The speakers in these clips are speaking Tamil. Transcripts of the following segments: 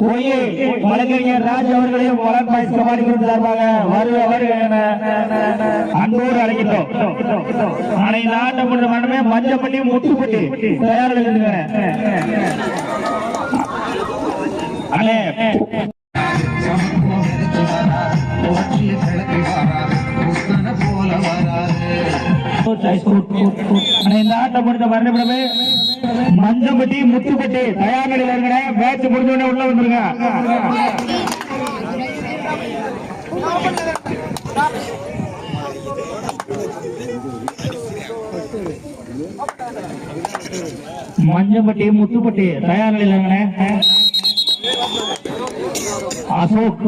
போய் வழக்கறிஞர் ராஜ் அவர்களையும் கபாடி குழு சார்பாக வருக வருக என அன்போடு அனைத்து ஆட்டம் கொண்ட மஞ்சப்பட்டி தயாரில் அண்ணே இந்த ஆட்டம் மஞ்சம்பட்டி முத்துப்பட்டி தயார் நிலையில் இருக்கிற மேட்ச் முடிஞ்ச உள்ள வந்துருங்க. மஞ்சம்பட்டி முத்துப்பட்டி தயார் நிலையில் இருக்கிற அசோக்.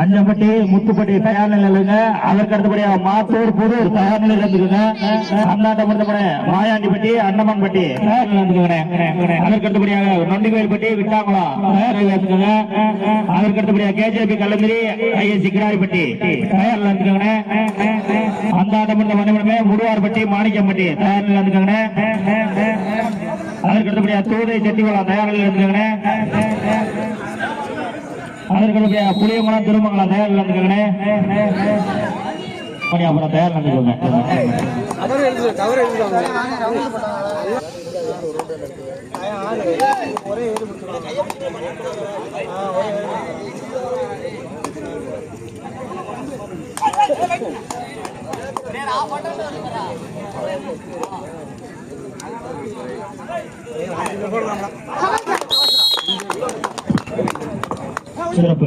அஞ்சப்பட்டி முத்துப்பட்டி தயார் நிலையிலுங்க. அதற்கு அடுத்தபடியாக மாத்தூர் புதூர் தயார் நிலையில் இருந்துக்குங்க. அந்தாண்ட முடிந்தபடி மாயாண்டிப்பட்டி அன்னமன்பட்டி தயார் அதற்கு அடுத்தபடியாக நொண்டிகோயில்பட்டி விட்டாங்குளம் இருந்துக்குங்க. அதற்கு அடுத்தபடியாக கேஜேபி கல்லந்திரி ஐஎஸ்சி கிடாரிப்பட்டி தயார் நிலையில் இருந்துக்குங்க. அந்தாண்ட முடிந்த மணிமணமே மாணிக்கம்பட்டி. தயார் நிலையில் இருந்துக்குங்க அதற்கு அடுத்தபடியா தூதை செட்டிகுளம் தயார் நிலையில் இருந்துக்குங்க அதற்கு புளியங்குளம் திருமங்கலம் தயார் இருந்துக்கங்கண்ணே. அப்புறம் தயார் இருந்துக்கோங்க. Thank you. சிறப்பு எழுதுவாங்க சிறப்பு.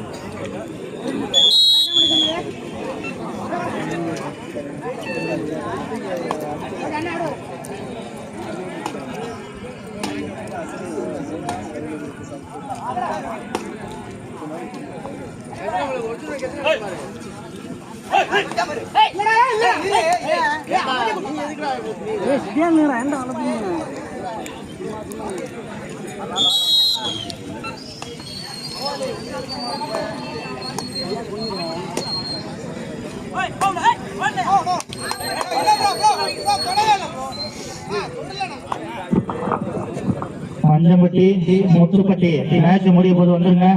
முத்துப்பட்டி முத்துப்பட்டி மேட்ச் முடிய போது வந்துருங்க.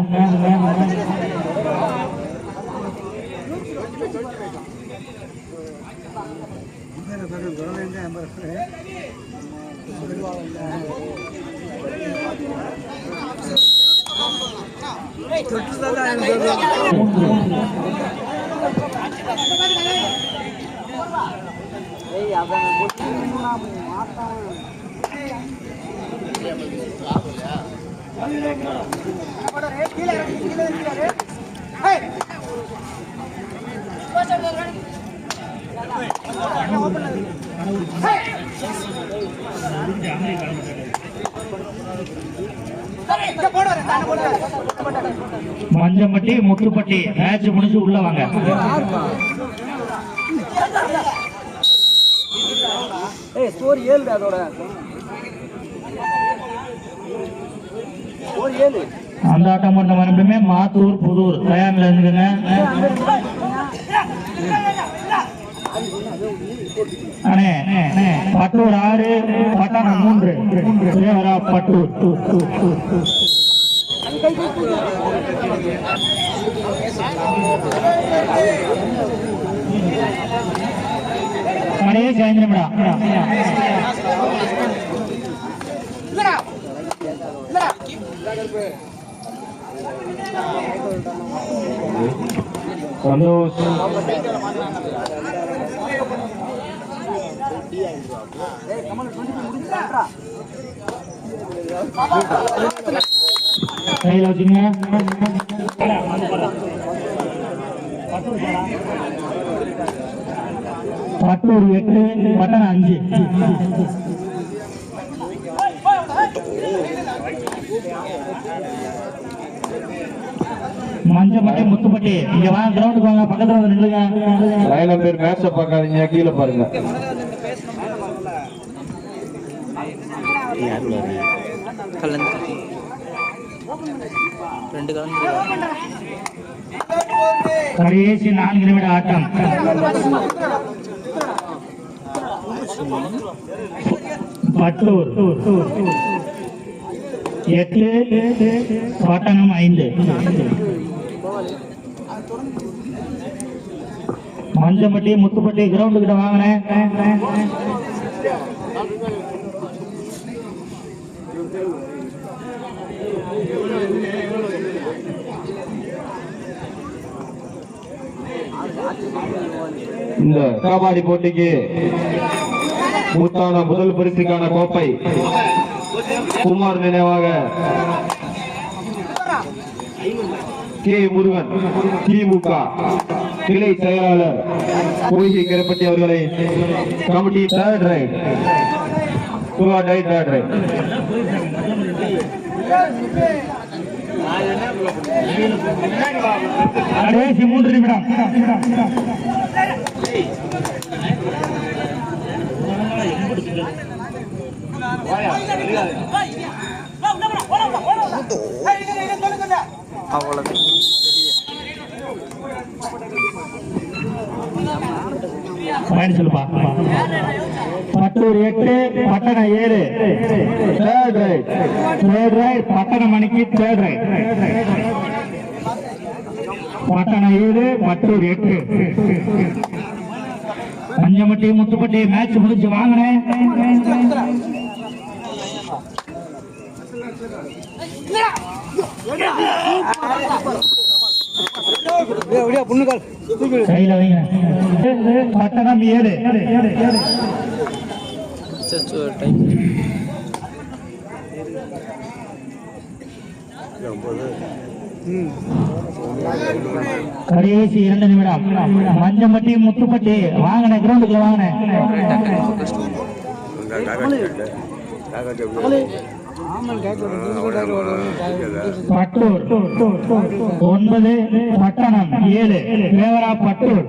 அவன் மாட்டான். மஞ்சம்பட்டி முத்துப்பட்டி மேட்ச் முடிஞ்சு உள்ள வாங்க. ஏய் ஸ்டோரி ஏழு அதோட. அந்த ஆட்டம் மட்டும் அனுப்பியுமே மாத்தூர் புதூர். தயாரில் இருந்துங்க அண்ணே பட்டூர் ஆறு பட்டணம் மூன்று. தேவரா பட்டூர் கடைசி ஐந்து சந்தோஷ். கையில் வச்சுங்க. பட்டூர் எட்டு பட்டணம் அஞ்சு. மஞ்சப்பட்டி முத்துப்பட்டி. இங்க வாங்க கிரவுண்டுக்கு வாங்க பக்கத்துல வந்து நில்லுங்க. லைன்ல பேர் மேட்ச பார்க்காதீங்க கீழே பாருங்க. கடைசி நான்கு நிமிட ஆட்டம். பட்டூர். எட்டு பட்டணம் ஐந்து. மஞ்சம்பட்டி முத்துப்பட்டி கிரவுண்டு கிட்ட வாங்கினேன். இந்த கபாடி போட்டிக்கு மூத்தான முதல் பரிசுக்கான கோப்பை குமார் நினைவாக கே முருகன் திமுக கிளை செயலாளர் கோகி கருப்பட்டி அவர்களை committee third right third right கடைசி மூன்று நிமிடம். அவ்வளோதான் பட்டூர் எட்டு பட்டணம் ஏழு. தேர்ட் ரைட் தேர்ட் ரைட் பட்டணம் மணிக்கு தேர்ட் ரைட் பட்டணம் ஏழு பட்டூர் எட்டு. பஞ்சமட்டி முத்துப்பட்டி மேட்ச் முடிஞ்சு வாங்கினேன் கையில வைங்க பட்டணம் ஏழு கடைசி இரண்டு நிமிடம். மஞ்சம்பட்டி முத்துப்பட்டி வாங்கின கிரவுண்டுக்குள்ள வாங்கினேன் பட்டூர். ஒன்பது பட்டணம் ஏழு. தேவரா பட்டூர்.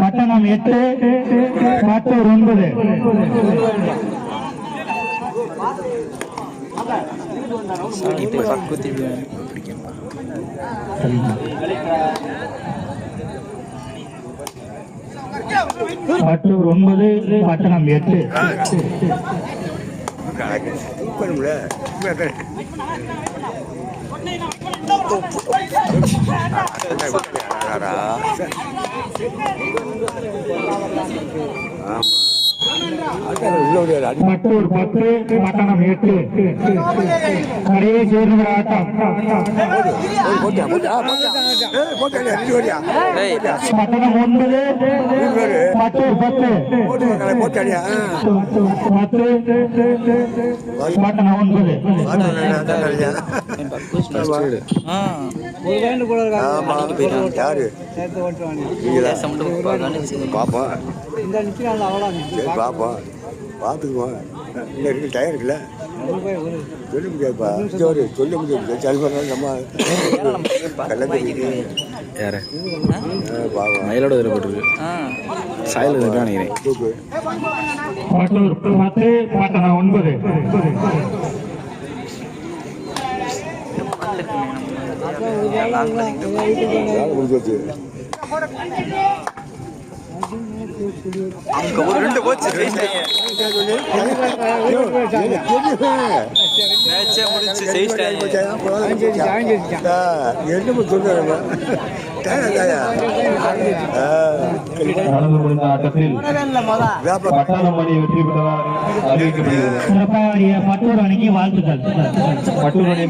பட்டணம் எட்டு பட்டூர் ஒன்பது. இப்போ பக்கு திருப்பி பட்டூர் ஒன்பது பட்டணம் எட்டு. ஆமா. மட்டூர் பத்து மட்டணம் எட்டு. கடைசி சேர்ந்த ஆட்டம் மட்டணம் ஒன்பது மட்டூர் பத்து. பத்து பட்டணம் ஒன்பது. பாப்போம். சரி பாப்போம். பார்த்துக்குவோம் இன்னும் இருக்கு? டயர் இருக்குல்ல? சொல்ல முடியாதுப்பா. சரி சொல்ல முடியாது. சல்பரம் நம்ம யாரு? மயிலோட சாயில் நினைக்கிறேன் ஒன்பது. ரெண்டு போச்சு ஜெயிச்சிட்டாங்க மேட்சே முடிச்சு ஜெயிச்சிட்டாங்க என்ன ஆடிய பட்டூர் அணிக்கு வாழ்த்துக்கள். பட்டூர் அணி